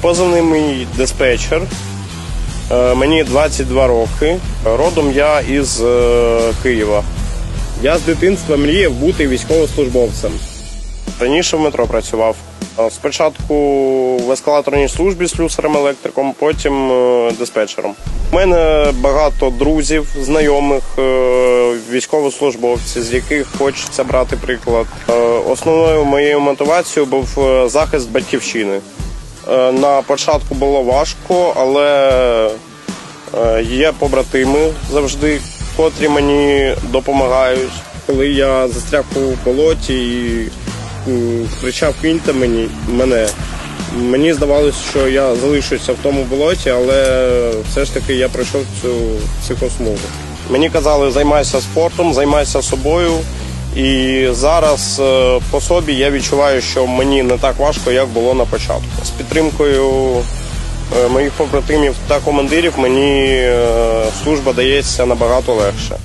Позивний мій диспетчер. Е, Мені 22 роки. Родом я із е, Києва. Я з дитинства мріяв бути військовослужбовцем. Раніше в метро працював. Е, Спочатку в ескалаторній службі слюсарем електриком, потім диспетчером. У мене багато друзів, знайомих, військовослужбовців, з яких хочеться брати приклад. Основною моєю мотивацією був захист батьківщини. Е, На початку було важко, але е, є побратими завжди, котрі мені допомагають. Коли я застряг у болоті і кричав кіньте мені мене. Мені здавалося, що я залишуся в тому болоті, але все ж таки я пройшов цю психосмугу. Мені казали, займайся спортом, займайся собою. І зараз е, по собі я відчуваю, що мені не так важко, як було на початку. З підтримкою е, моїх побратимів та командирів мені е, служба дається набагато легше.